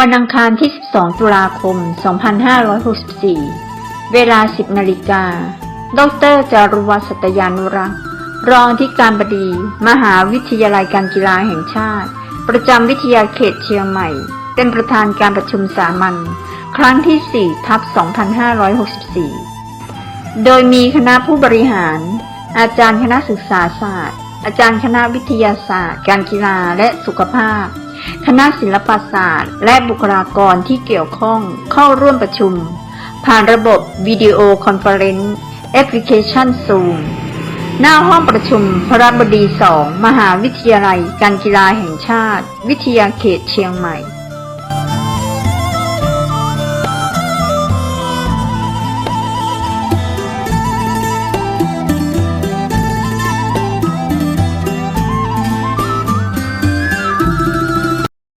วันอังคารที่ 12 ตุลาคม 2564 เวลา 10 นาฬิกา ดรจารุวัฒน์สัตยานุรักษ์ รองที่การบดี มหาวิทยาลัยการกีฬาแห่งชาติ ประจำวิทยาเขตเชียงใหม่ เป็นประธานการประชุมสามัญ ครั้งที่ 4 ทับ 2564 โดยมีคณะผู้บริหาร อาจารย์คณะศึกษาศาสตร์ อาจารย์คณะวิทยาศาสตร์ การกีฬาและสุขภาพ คณะศิลปศาสตร์ และบุคลากรที่เกี่ยวข้องเข้าร่วมประชุม ผ่านระบบวิดีโอคอนเฟอเรนซ์แอปพลิเคชัน Zoom หน้าห้องประชุมพระบดีสองมหาวิทยาลัย การกีฬาแห่งชาติ วิทยาเขตเชียงใหม่